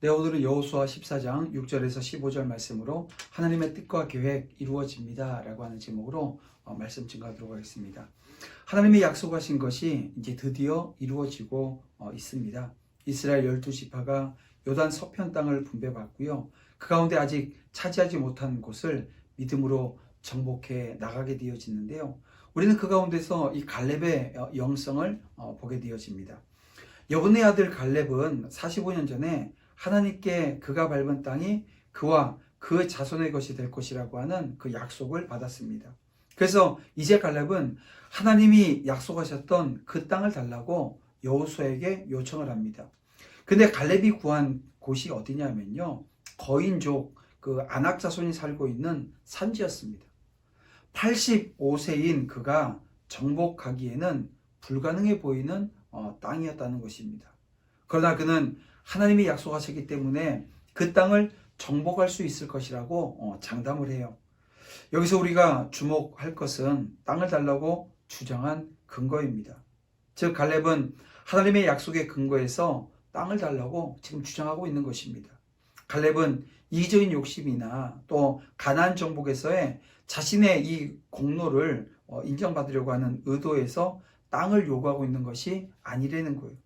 네, 오늘은 여호수아 14장 6절에서 15절 말씀으로 하나님의 뜻과 계획 이루어집니다. 라고 하는 제목으로 어, 말씀 증가하도록 하겠습니다. 하나님이 약속하신 것이 이제 드디어 이루어지고 어, 있습니다. 이스라엘 열두 지파가 요단 서편 땅을 분배받고요. 그 가운데 아직 차지하지 못한 곳을 믿음으로 정복해 나가게 되어지는데요. 우리는 그 가운데서 이 갈렙의 어, 영성을 어, 보게 되어집니다. 여분의 아들 갈렙은 45년 전에 하나님께 그가 밟은 땅이 그와 그 자손의 것이 될 것이라고 하는 그 약속을 받았습니다. 그래서 이제 갈렙은 하나님이 약속하셨던 그 땅을 달라고 여호수아에게 요청을 합니다. 근데 갈렙이 구한 곳이 어디냐면요. 거인족 그 아낙 자손이 살고 있는 산지였습니다. 85세인 그가 정복하기에는 불가능해 보이는 어, 땅이었다는 것입니다. 그러나 그는 하나님이 약속하셨기 때문에 그 땅을 정복할 수 있을 것이라고 어, 장담을 해요. 여기서 우리가 주목할 것은 땅을 달라고 주장한 근거입니다. 즉 갈렙은 하나님의 약속의 근거에서 땅을 달라고 지금 주장하고 있는 것입니다. 갈렙은 이기적인 욕심이나 또 가나안 정복에서의 자신의 이 공로를 어, 인정받으려고 하는 의도에서 땅을 요구하고 있는 것이 아니라는 거예요.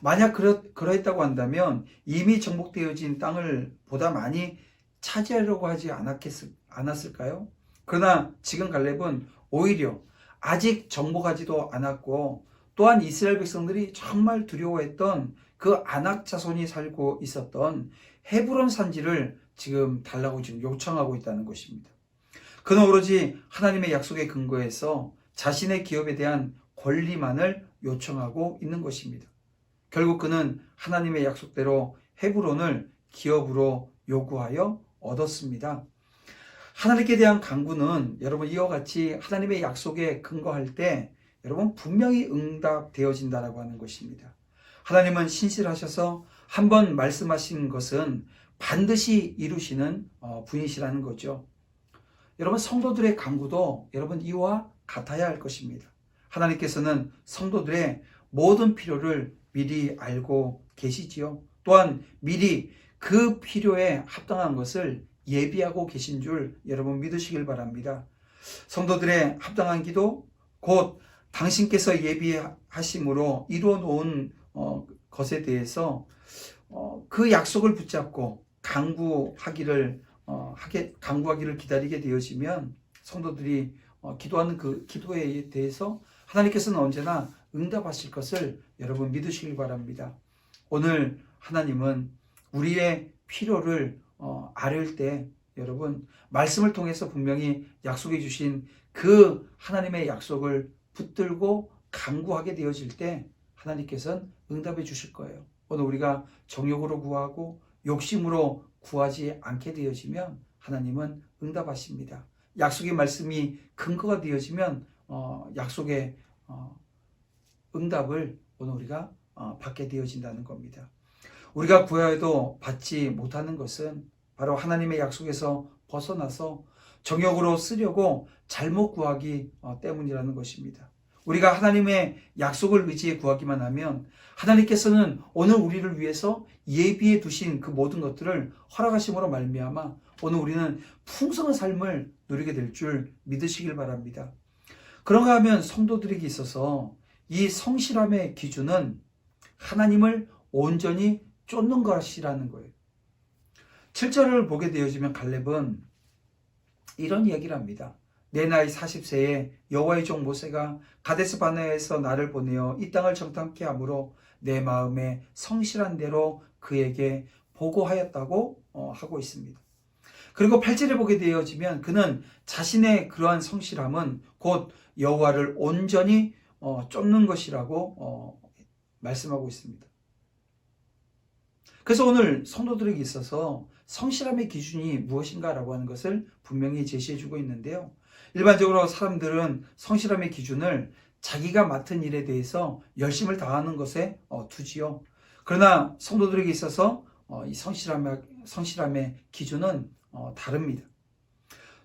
만약 그러, 그러했다고 한다면 이미 정복되어진 땅을 보다 많이 차지하려고 하지 않았겠, 않았을까요? 그러나 지금 갈렙은 오히려 아직 정복하지도 않았고 또한 이스라엘 백성들이 정말 두려워했던 그 아낙 자손이 살고 있었던 헤브론 산지를 지금 달라고 지금 요청하고 있다는 것입니다. 그는 오로지 하나님의 약속의 근거에서 자신의 기업에 대한 권리만을 요청하고 있는 것입니다. 결국 그는 하나님의 약속대로 헤브론을 기업으로 요구하여 얻었습니다. 하나님께 대한 강구는 여러분 이와 같이 하나님의 약속에 근거할 때 여러분 분명히 응답되어진다라고 하는 것입니다. 하나님은 신실하셔서 한 번 말씀하신 것은 반드시 이루시는 어, 분이시라는 거죠. 여러분 성도들의 강구도 여러분 이와 같아야 할 것입니다. 하나님께서는 성도들의 모든 필요를 미리 알고 계시지요. 또한 미리 그 필요에 합당한 것을 예비하고 계신 줄 여러분 믿으시길 바랍니다. 성도들의 합당한 기도 곧 당신께서 예비하심으로 이루어 놓은 어, 것에 대해서 어, 그 약속을 붙잡고 강구하기를 어, 하게 강구하기를 기다리게 되어지면 성도들이 어, 기도하는 그 기도에 대해서 하나님께서는 언제나 응답하실 것을 여러분 믿으시길 바랍니다. 오늘 하나님은 우리의 필요를 어, 아를 때 여러분 말씀을 통해서 분명히 약속해 주신 그 하나님의 약속을 붙들고 강구하게 되어질 때 하나님께서는 응답해 주실 거예요. 오늘 우리가 정욕으로 구하고 욕심으로 구하지 않게 되어지면 하나님은 응답하십니다. 약속의 말씀이 근거가 되어지면 어, 약속의 어, 응답을 오늘 우리가 어, 받게 되어진다는 겁니다. 우리가 구하여도 받지 못하는 것은 바로 하나님의 약속에서 벗어나서 정욕으로 쓰려고 잘못 구하기 어, 때문이라는 것입니다. 우리가 하나님의 약속을 의지해 구하기만 하면 하나님께서는 오늘 우리를 위해서 예비해 두신 그 모든 것들을 허락하심으로 말미암아 오늘 우리는 풍성한 삶을 누리게 될 줄 믿으시길 바랍니다. 그런가 하면 성도들에게 있어서 이 성실함의 기준은 하나님을 온전히 쫓는 것이라는 거예요. 7절을 보게 되어지면 갈렙은 이런 이야기를 합니다. 내 나이 40세에 여호와의 종 모세가 가데스 바네에서 나를 보내어 이 땅을 정탐케 함으로 내 마음에 성실한 대로 그에게 보고하였다고 어, 하고 있습니다. 그리고 8절에 보게 되어지면 그는 자신의 그러한 성실함은 곧 여호와를 온전히 어, 쫓는 것이라고 어, 말씀하고 있습니다. 그래서 오늘 성도들에게 있어서 성실함의 기준이 무엇인가라고 하는 것을 분명히 제시해 주고 있는데요. 일반적으로 사람들은 성실함의 기준을 자기가 맡은 일에 대해서 열심을 다하는 것에 어, 두지요. 그러나 성도들에게 있어서 어, 이 성실함의, 성실함의 기준은 어, 다릅니다.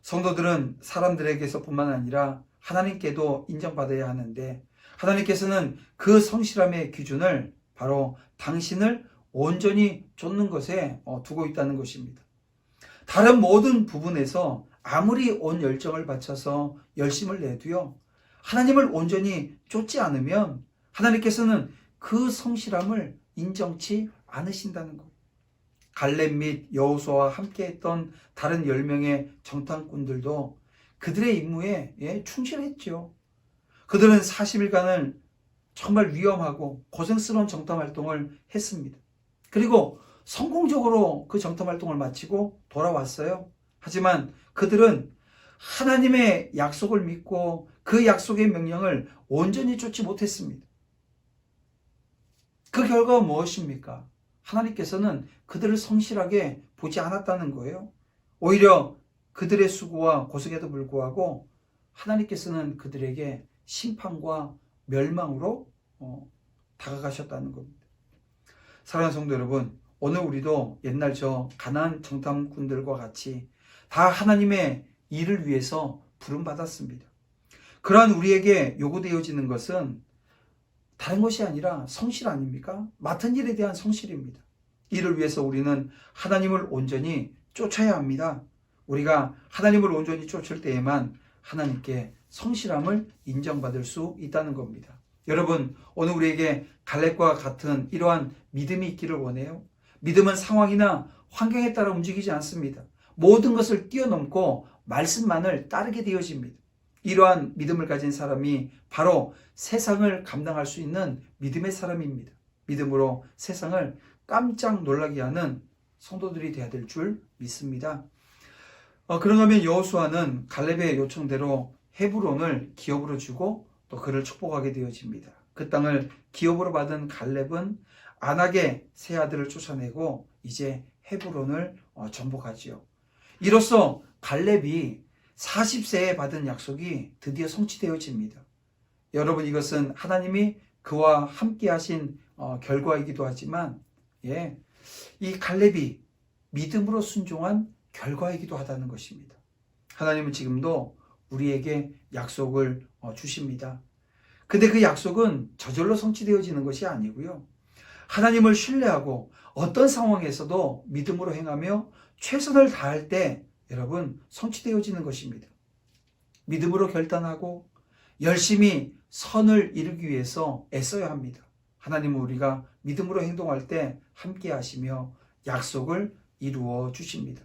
성도들은 사람들에게서뿐만 아니라 하나님께도 인정받아야 하는데 하나님께서는 그 성실함의 기준을 바로 당신을 온전히 쫓는 것에 어, 두고 있다는 것입니다. 다른 모든 부분에서 아무리 온 열정을 바쳐서 열심을 내도요, 하나님을 온전히 쫓지 않으면 하나님께서는 그 성실함을 인정치 않으신다는 것. 갈렙 및 여호수아와 함께했던 다른 10명의 정탐꾼들도 그들의 임무에 예, 충실했죠. 그들은 40일간을 정말 위험하고 고생스러운 정탐 활동을 했습니다. 그리고 성공적으로 그 정탐 활동을 마치고 돌아왔어요. 하지만 그들은 하나님의 약속을 믿고 그 약속의 명령을 온전히 쫓지 못했습니다. 그 결과가 무엇입니까? 하나님께서는 그들을 성실하게 보지 않았다는 거예요. 오히려 그들의 수고와 고생에도 불구하고 하나님께서는 그들에게 심판과 멸망으로 어, 다가가셨다는 겁니다. 사랑하는 성도 여러분, 오늘 우리도 옛날 저 가난 정탐꾼들과 같이 다 하나님의 일을 위해서 부름받았습니다. 그러한 우리에게 요구되어지는 것은 다른 것이 아니라 성실 아닙니까? 맡은 일에 대한 성실입니다. 이를 위해서 우리는 하나님을 온전히 쫓아야 합니다. 우리가 하나님을 온전히 쫓을 때에만 하나님께 성실함을 인정받을 수 있다는 겁니다. 여러분, 오늘 우리에게 갈렙과 같은 이러한 믿음이 있기를 원해요. 믿음은 상황이나 환경에 따라 움직이지 않습니다. 모든 것을 뛰어넘고 말씀만을 따르게 되어집니다. 이러한 믿음을 가진 사람이 바로 세상을 감당할 수 있는 믿음의 사람입니다. 믿음으로 세상을 깜짝 놀라게 하는 성도들이 되어야 될 줄 믿습니다. 어, 하면 여호수아는 갈렙의 요청대로 헤브론을 기업으로 주고 또 그를 축복하게 되어집니다. 그 땅을 기업으로 받은 갈렙은 안악의 세 아들을 쫓아내고 이제 헤브론을 어, 정복하지요. 이로써 갈렙이 40세에 받은 약속이 드디어 성취되어집니다. 여러분 이것은 하나님이 그와 함께 하신 어, 결과이기도 하지만 예, 이 갈렙이 믿음으로 순종한 결과이기도 하다는 것입니다. 하나님은 지금도 우리에게 약속을 어, 주십니다. 근데 그 약속은 저절로 성취되어지는 것이 아니고요. 하나님을 신뢰하고 어떤 상황에서도 믿음으로 행하며 최선을 다할 때 여러분 성취되어지는 것입니다. 믿음으로 결단하고 열심히 선을 이루기 위해서 애써야 합니다. 하나님은 우리가 믿음으로 행동할 때 함께 하시며 약속을 이루어 주십니다.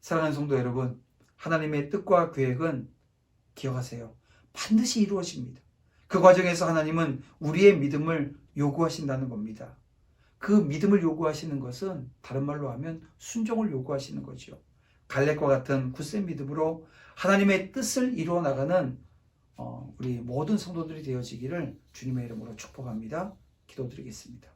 사랑하는 성도 여러분, 하나님의 뜻과 계획은 기억하세요. 반드시 이루어집니다. 그 과정에서 하나님은 우리의 믿음을 요구하신다는 겁니다. 그 믿음을 요구하시는 것은 다른 말로 하면 순종을 요구하시는 거죠. 갈렙과 같은 굳센 믿음으로 하나님의 뜻을 이루어 나가는 어, 우리 모든 성도들이 되어지기를 주님의 이름으로 축복합니다. 기도드리겠습니다.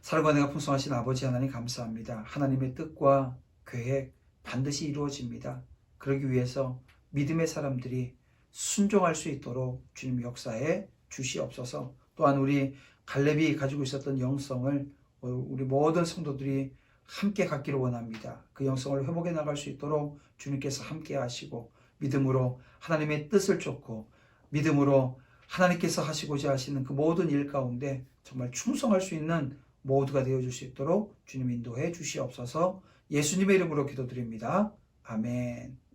사랑과 내가 풍성하신 아버지 하나님 감사합니다. 하나님의 뜻과 계획 반드시 이루어집니다. 그러기 위해서 믿음의 사람들이 순종할 수 있도록 주님 역사에 주시옵소서. 또한 우리 갈렙이 가지고 있었던 영성을 우리 모든 성도들이 함께 갖기를 원합니다. 그 영성을 회복해 나갈 수 있도록 주님께서 함께 하시고 믿음으로 하나님의 뜻을 쫓고 믿음으로 하나님께서 하시고자 하시는 그 모든 일 가운데 정말 충성할 수 있는 모두가 되어 줄 수 있도록 주님 인도해 주시옵소서. 예수님의 이름으로 기도드립니다. 아멘.